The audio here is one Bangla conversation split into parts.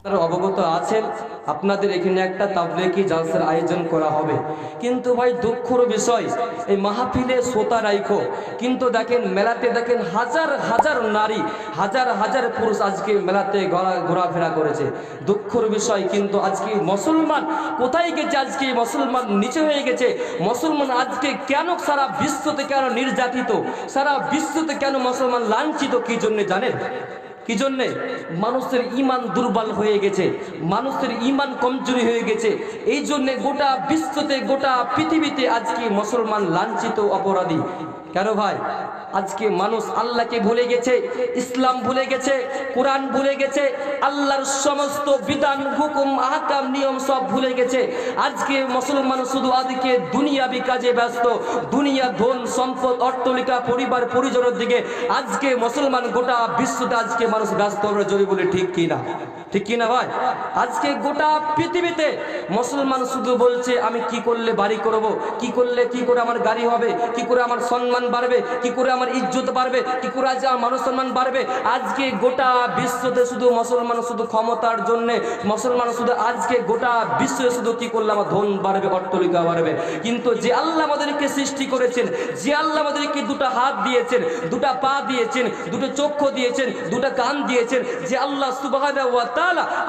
আপনারা অবগত আছেন, আপনাদের এখানে একটা তাবলেকি জালসার আয়োজন করা হবে। কিন্তু ভাই, দুঃখর বিষয়, এই মাহফিলে শ্রোতা রাইখো। কিন্তু দেখেন, মেলাতে দেখেন হাজার হাজার নারী, হাজার হাজার পুরুষ আজকে মেলাতে ঘোরা, ঘোরাফেরা করেছে। দুঃখর বিষয়, কিন্তু আজকে মুসলমান কোথায় গেছে? আজকে মুসলমান নিচে হয়ে গেছে। মুসলমান আজকে কেন সারা বিশ্বতে কেন নির্যাতিত? সারা বিশ্বতে কেন মুসলমান লাঞ্ছিত, কি জন্য জানেন? কি জন্যে মানুষের ইমান দুর্বল হয়ে গেছে, মানুষের ইমান কমজোরি হয়ে গেছে। এই জন্যে গোটা বিশ্বতে, গোটা পৃথিবীতে আজকে মুসলমান লাঞ্ছিত অপরাধী। কেন ভাই? আজকে মানুষ আল্লাহকে ভুলে গেছে, ইসলাম ভুলে গেছে, কোরআন ভুলে গেছে, আল্লাহর সমস্ত বিধান, হুকুম, আহকাম, নিয়ম সব ভুলে গেছে। আজকে মুসলমান শুধু আজকে দুনিয়াবি কাজে ব্যস্ত, দুনিয়া ধন, সম্পদ অট্টলিকা পরিবার, পরিজনের দিকে। আজকে মুসলমান গোটা বিশ্বতে আজকে মানুষ ব্যস্ত আমরা যদি বলি ঠিক কি না? ঠিক কি না ভাই? আজকে গোটা পৃথিবীতে মুসলমান শুধু বলছে, আমি কি করলে বাড়ি করব? কি করলে কি করে আমার গাড়ি হবে? কি করে আমার সম্মান বাড়বে? কি করে আমার ইজ্জত বাড়বে? কি করে আজ আমার মানুষ সম্মান বাড়বে? আজকে গোটা বিশ্বতে শুধু মুসলমান শুধু ক্ষমতার জন্যে, মুসলমান শুধু আজকে গোটা বিশ্বে শুধু কি করলে আমার ধন বাড়বে, অট্টলিকা বাড়বে? কিন্তু যে আল্লাহ আমাদেরকে সৃষ্টি করেছেন, যে আল্লাহ আমাদেরকে দুটো হাত দিয়েছেন, দুটা পা দিয়েছেন, দুটো চক্ষু দিয়েছেন, দুটো কান দিয়েছেন, যে আল্লাহ সুবহানাহু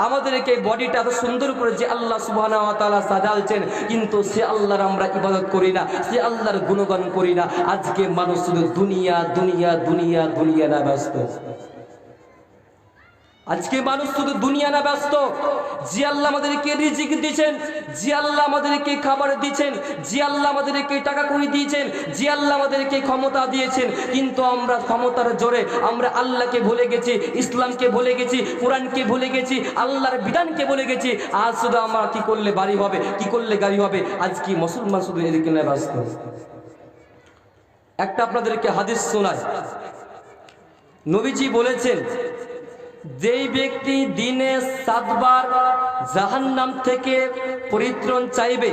আমাদেরকে বডিটা এত সুন্দর করে যে আল্লাহ সুবাহ সাজালছেন, কিন্তু সে আল্লাহর আমরা ইবাদত করি না, সে আল্লাহর গুণগান করি না। আজকে মানুষ শুধু দুনিয়া দুনিয়া দুনিয়া দুনিয়া না ব্যস্ত। আজকে মানুষ শুধু দুনিয়া না ব্যস্ত। যে আল্লাহ আমাদেরকে রিজিক দিয়েছেন যে আল্লাহ আমাদেরকে খাবার দিয়েছেন যে আল্লাহ আমাদেরকে টাকা করি দিয়েছেন যে আল্লাহ আমাদেরকে ক্ষমতা দিয়েছেন। কিন্তু আমরা ক্ষমতার জোরে আমরা আল্লাহকে ভুলে গেছি, ইসলামকে ভুলে গেছি, কোরআনকে ভুলে গেছি, আল্লাহর বিধানকে ভুলে গেছি। আজ শুধু আমরা কি করলে বাড়ি হবে, কি করলে গাড়ি হবে, আজ কি মুসলমান শুধু এদিকে না ব্যস্ত? একটা আপনাদেরকে হাদিস শোনায় নবীজি বলেছেন যেই ব্যক্তি দিনে সাতবার জাহান্নাম থেকে পরিত্রাণ চাইবে,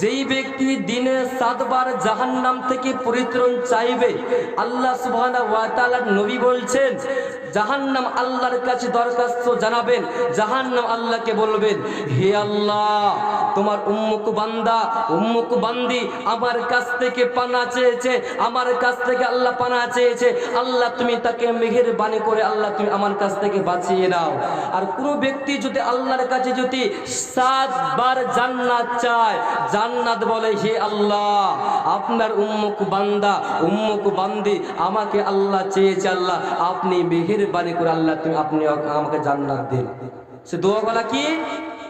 যেই ব্যক্তি দিনে সাতবার জাহান্নাম থেকে পরিত্রাণ চাইবে, আল্লাহ সুবহানাহু ওয়া নবী বলছেন, জাহান্নাম আল্লাহর কাছে দরখাস্ত জানাবেন, জাহান্নাম আল্লাহকে বলবেন, হে আল্লাহ, তোমার উম্মুক বান্দা, উম্মুক বান্দি আমার কাছ থেকে পানা চেয়েছে, আমার কাছ থেকে আল্লাহ পানা চেয়েছে, আল্লাহ তুমি তাকে মেহেরবানি করে, আল্লাহ তুমি আমার কাছ থেকে বাঁচিয়ে নাও। আর কোনো ব্যক্তি যদি আল্লাহর কাছে যদি সাতবার জান্নাত চায়, জান্নাত বলে, হে আল্লাহ, আপনার উম্মুক বান্দা, উম্মুক বান্দি আমাকে আল্লাহ চেয়েছে, আল্লাহ, আপনি মেহেরবানি করে আল্লাহ, তুমি আপনি আমাকে জান্নাত দিন। সে দোয়া বলা কি?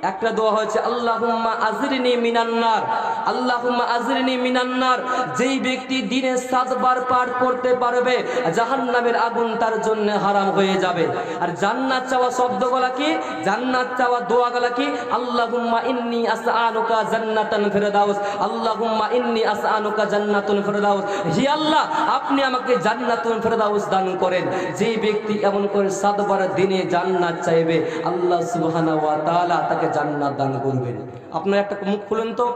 একটা দোয়া হয়েছে, আল্লাহুম্মা আজরিনি মিনান্নার আল্লাহুম্মা আজরিনি মিনান্নার যেই ব্যক্তি দিনে সাতবার পাঠ করতে পারবে, জাহান্নামের আগুন তার জন্য হারাম হয়ে যাবে। আর জান্নাত চাওয়া শব্দগুলা কি? জান্নাত চাওয়া দোয়াগুলা কি? আল্লাহুম্মা ইন্নি আসআলুকা জান্নাতান ফিরদাউস। আল্লাহুম্মা ইন্নি আসআলুকা জান্নাতুন ফিরদাউস। হে আল্লাহ, আপনি আমাকে জান্নাতুন ফিরদাউস দান করেন। যেই ব্যক্তি এমন করে সাতবার দিনে জান্নাত চাইবে, আল্লাহ সুবহানাহু ওয়া তাআলা তাকে জান্নাত দান করবেন। আপনার একটা মুখ খুলেন তো।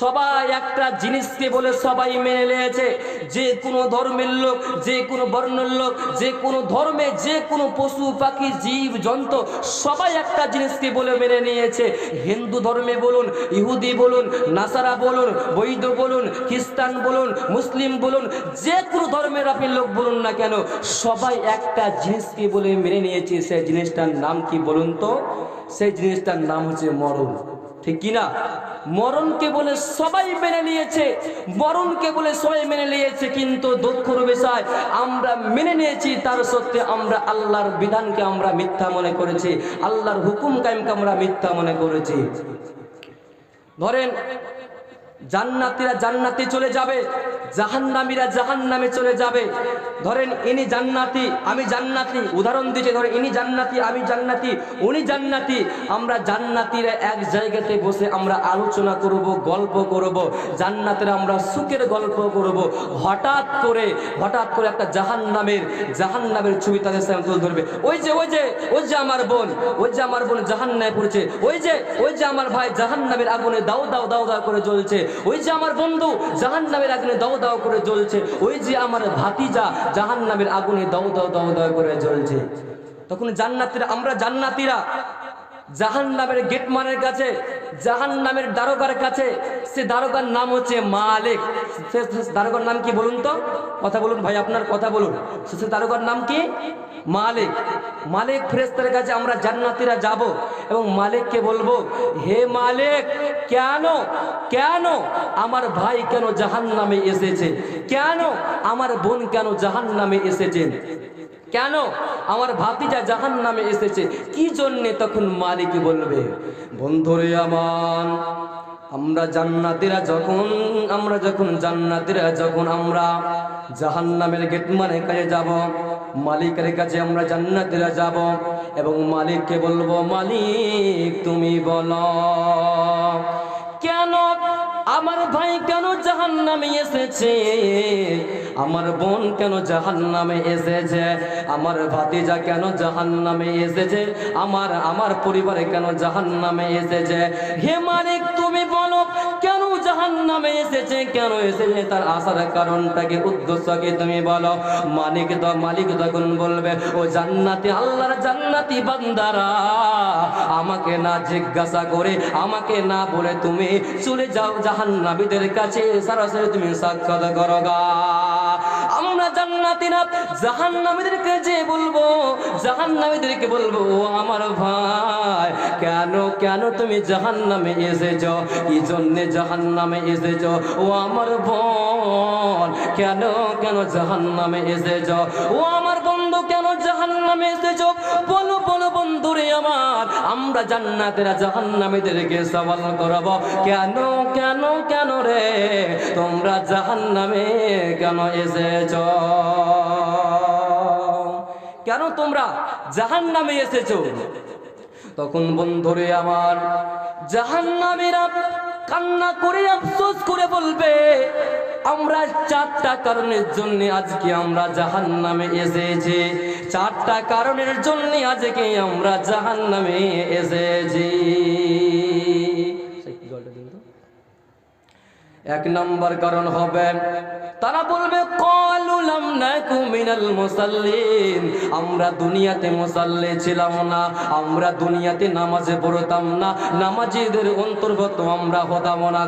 সবাই একটা জিনিসকে বলে সবাই মেনে নিয়েছে। যে কোনো ধর্মের লোক, যে কোনো বর্ণের লোক, যে কোনো ধর্মে যে কোনো পশু, পাখি, জীব, জন্তু, সবাই একটা জিনিসকে বলে মেনে নিয়েছে। হিন্দু ধর্মে বলুন, ইহুদি বলুন, নাসারা বলুন, বৈধ বলুন, খ্রিস্টান বলুন, মুসলিম বলুন, যে কোনো ধর্মের আপনি লোক বলুন না কেন, সবাই একটা জিনিসকে বলে মেনে নিয়েছে। সেই জিনিসটার নাম কি বলুন তো? সেই জিনিসটার নাম হচ্ছে মরণ। ঠিক কিনা? মরণকে বলে সবাই মেনে নিয়েছে, মরণকে বলে সবাই মেনে নিয়েছে, কিন্তু দক্ষ বিষয়, আমরা মেনে নিয়েছি, তার সত্ত্বে আমরা আল্লাহর বিধানকে আমরা মিথ্যা মনে করেছি, আল্লাহর হুকুম কায়েমকে আমরা মিথ্যা মনে করেছি। ধরেন জান্নাতীরা জান্নাতে চলে যাবে, জাহান্নামীরা জাহান্নামে চলে যাবে। ধরেন, ইনি জান্নাতি, আমি জান্নাতি। উদাহরণ দিচ্ছে, ধরেন, ইনি জান্নাতি, আমি জান্নাতি, উনি জান্নাতি। আমরা জান্নাতিরা এক জায়গাতে বসে আমরা আলোচনা করব, গল্প করব। জান্নাতের আমরা সুখের গল্প করব। হঠাৎ করে হঠাৎ করে একটা জাহান্নামের জাহান্নামের ছবি তাদের সামনে তুলে ধরবে। ওই যে ওই যে ওই যে আমার বোন, ওই যে আমার বোন জাহান্নায় পড়েছে। ওই যে ওই যে আমার ভাই জাহান্নামের আগুনে দাও দাও দাও দাও করে জ্বলছে। ওই যে আমার বন্ধু জাহান্নামের আগুনে দাও দাও করে জ্বলছে, ওই যে আমার ভাতিজা জাহান্নামের আগুনে দাও দাও দাও দাও করে জ্বলছে। তখন জান্নাতিরা আমরা জান্নাতিরা জাহান নামের গেটমানের কাছে জাহান নামের দারোগার কাছে, সে দারোগার নাম হচ্ছে মালিক। সে দারোগার নাম কি বলুন তো? কথা বলুন ভাই, আপনার কথা বলুন। সে দারোগার নাম কি? মালিক মালিক ফেরেস্তার কাছে আমরা জান্নাতিরা যাব এবং মালিককে বলব, হে মালিক, কেন কেন আমার ভাই কেন জাহান নামে এসেছে? কেন আমার বোন কেন জাহান নামে এসেছে? কেন আমার ভাতিজা জাহান নামে এসেছে? কি জন্যে তখন মালিক বলবে? বন্ধুরে আমার আমরা জান্নাতিরা যখন, আমরা যখন জান্নাতিরা যখন আমরা জাহান্নামের গেট মানে কাছে যাব, মালিকের কাছে আমরা জান্নাতিরা যাব এবং মালিককে বলব, মালিক, তুমি বলো, কেন আমার ভাই কেন জাহান নামে এসেছে? আমার বোন কেন জাহান নামে এসেছে? আমার ভাতিজা কেন জাহান নামে এসেছে? আমার আমার পরিবারে কেন জাহান নামে এসেছে? হে মালিক, তুমি বলো, কেন জাহান এসেছে। কেন এসেছে? তার আসার কারণটাকে উদ্দেশ্যকে তুমি বলো? মালিক তো মালিক তখন বলবে, ও জান্নাতি, আল্লাহর জান্নাতি বান্দারা, আমাকে না জিজ্ঞাসা করে, আমাকে না বলে তুমি চলে যাও জাহান্নাবীদের কাছে। সরাসরি তুমি সাক্ষাৎ করো গা। আমরা জান্নাতিরা, জাহান্নামীদেরকে যে বলব, জাহান্নামীদেরকে বলব আমার ভাই, কেন কেন তুমি জাহান্নামে এসেছ? এই জন্যে জাহান্নামে এসেছ? ও আমার বোন, কেন কেন জাহান্নামে এসেছ? ও আমার বন্ধু, কেন জাহান্নামে এসেছ? বলো আমার, আমরা জান্নাতেরা জাহান্নামীদেরকে সওয়াল করব। কেন কেন কেন রে? তোমরা জাহান্নামে কেন এসেছ? কেন তোমরা জাহান্নামে এসেছ? তখন বন্ধুরে আমার, জাহান্নামীরা কান্না করে আফসোস করে বলবে আমরা চারটা কারণের জন্য আজকে আমরা জাহান নামে এসেছি। চারটা কারণের জন্য আজকে আমরা জাহান নামে এসেছি। এক নম্বর কারণ হবে, তারা বলবে মিনাল আমরা দুনিয়াতে মুসাল্লি ছিলাম না, আমরা দুনিয়াতে নামাজে পড়তাম না, নামাজিদের অন্তর্গত আমরা হতাম না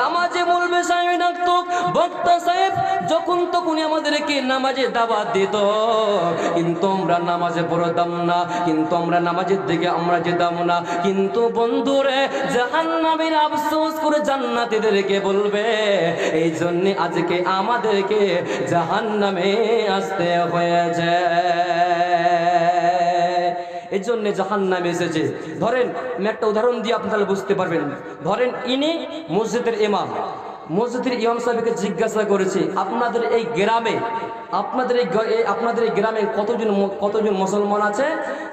নামাজে বলবে বক্তা সাহেব, যখন তখনই আমাদেরকে নামাজে দাওয়াত দিত। কিন্তু আমরা নামাজে পড়তাম না, কিন্তু আমরা নামাজের দিকে আমরা যেতাম না। কিন্তু বন্ধুরে, জাহান্নামের আফসোস করে জান্নাতীদেরকে বলবে এই জন্য আজকে আমাদেরকে জাহান নামে আসতে হয়েছে। এই জন্য জাহান নামে এসেছে। ধরেন, আমি একটা উদাহরণ দিয়ে আপনারা বুঝতে পারবেন। ধরেন, ইনি মসজিদের ইমাম। মসজিদের ইমাম সাহেবকে জিজ্ঞাসা করেছে, আপনাদের এই গ্রামে, আপনাদের এই আপনাদের এই গ্রামে কতজন কতজন মুসলমান আছে?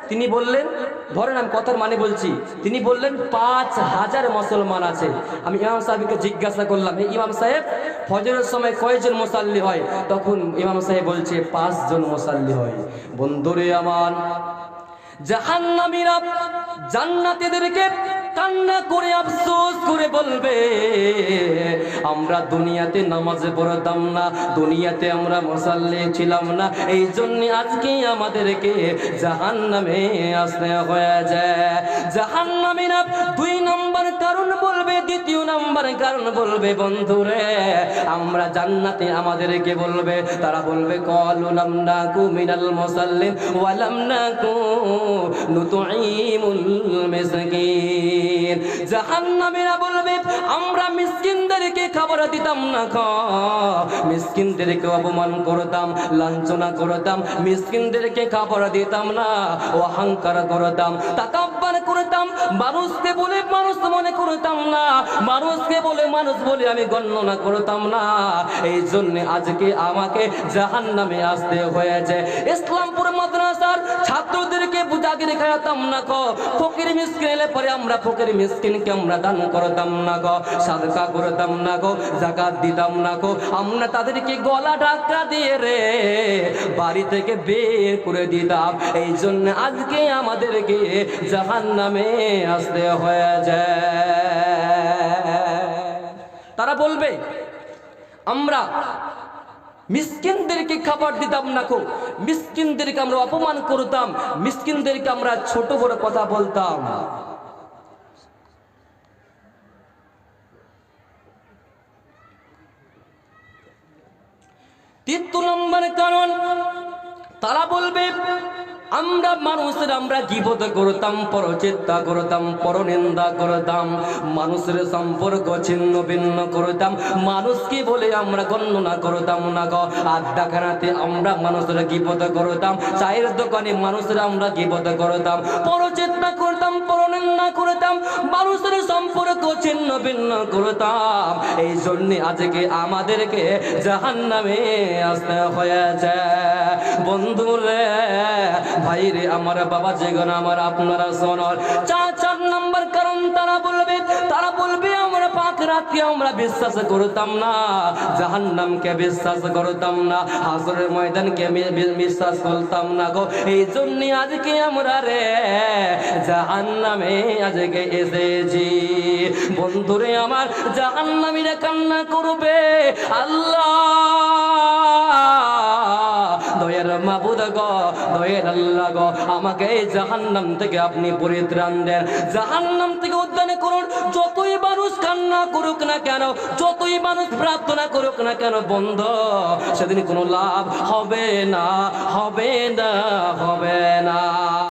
তিনি বললেন, ধরেন আমি কথার মানে বলছি, তিনি বললেন, পাঁচ হাজার মুসলমান আছে। আমি ইমাম সাহেবকে জিজ্ঞাসা করলাম "হে ইমাম সাহেব, ফজরের সময় কয়জন মুসাল্লি হয়? তখন ইমাম সাহেব বলছে, পাঁচজন মুসাল্লি হয়। বন্ধুরে আমার, জাহান্নামীরা জান্নাতীদেরকে কান্না করে, আফসোস করে বলবে, আমরা দুনিয়াতে নামাজে পড়তাম না, দুনিয়াতে আমরা মুসাল্লি ছিলাম না। এই জন্য আজকে আমাদেরকে জাহান্নামে আসতে হয়েছে। জাহান্নামীরা দুই নম্বর কারণ বলবে, দ্বিতীয় নম্বর কারণ বলবে, বন্ধুরে, আমরা জান্নাতে আমাদেরকে বলবে, তারা বলবে কলুলাম নাকু মিনাল মুসাল্লিন ওয়ালাম নাকু নুতুঈমুল মিসকিন। জাহান্নামীরা বলবে আমরা মিসকিনদেরকে খাবার দিতাম না খ। মিসকিনদেরকে অপমান করতাম, লাঞ্ছনা করতাম, মিসকিনদেরকে খাবার দিতাম না। অহংকার করতাম তাকাব্বার করতাম, মানুষকে বলে মানুষ মনে করতাম না। মানুষকে বলে মানুষ বলে আমি গণনা করতাম না। এই জন্য আজকে আমাকে জাহান নামে আসতে হয়েছে। ইসলামপুর মাদ্রাসার ছাত্রদেরকে বুঝাগিরি খাওয়াতাম না গো। ফকির মিসকিন এলে পরে আমরা ফকির মিসকিনকে আমরা দান করতাম না গো। সাদকা করতাম না গো, জাকাত দিতাম না গো। আমরা তাদেরকে গলা ডাকা দিয়ে রে বাড়ি থেকে বের করে দিতাম। এই জন্য আজকে আমাদেরকে জাহান নামে আসতে হয়েছে। তারা বলবে, আমরা মিসকিনদেরকে খাবার দিতাম না কো মিসকিনদেরকে আমরা অপমান করতাম। মিসকিনদেরকে আমরা ছোট বড় কথা বলতাম। তৃতীয় নম্বর কারণ তারা বলবে আমরা মানুষের আমরা গিবত করতাম পরচিন্তা করতাম পরনিন্দা করতাম, মানুষের সম্পর্ক ছিন্ন ভিন্ন করতাম। মানুষকে বলে আমরা গণনা করতাম না গো? আড্ডাখানাতে আমরা মানুষের গিবত করতাম, চায়ের দোকানে মানুষের আমরা গিবত করতাম। পরচিন্তা করতাম পরনিন্দা করতাম, মানুষের সম্পর্ক ছিন্ন ভিন্ন করতাম। এই জন্যে আজকে আমাদেরকে জাহান্নামে আসতে হয়েছে। বন্ধুরে ভাই রে আমার বাবা যেগুলো আমার আপনারা শোনর চার চার নম্বর কারণ তারা বলবে তারা বলবে, আমরা পাক রাতকে আমরা বিশ্বাস করতাম না। জাহান্নামকে বিশ্বাস করতাম না হাসরের ময়দানকে বিশ্বাস করতাম না গো। এই জন্য আজকে আমরা রে জাহান্নামে আজকে এসেছি। বন্ধুরে আমার, জাহান্নামীরা কান্না করবে। আল্লাহ মাবুদ গো দয়ের আল্লাহ গো আমাকে জাহান্নাম থেকে আপনি পরিত্রাণ দেন। জাহান্নাম থেকে উদ্যানে করুন, যতই মানুষ কান্না করুক না কেন, যতই মানুষ প্রার্থনা করুক না কেন, বন্ধ, সেদিন কোনো লাভ হবে না হবে না হবে না।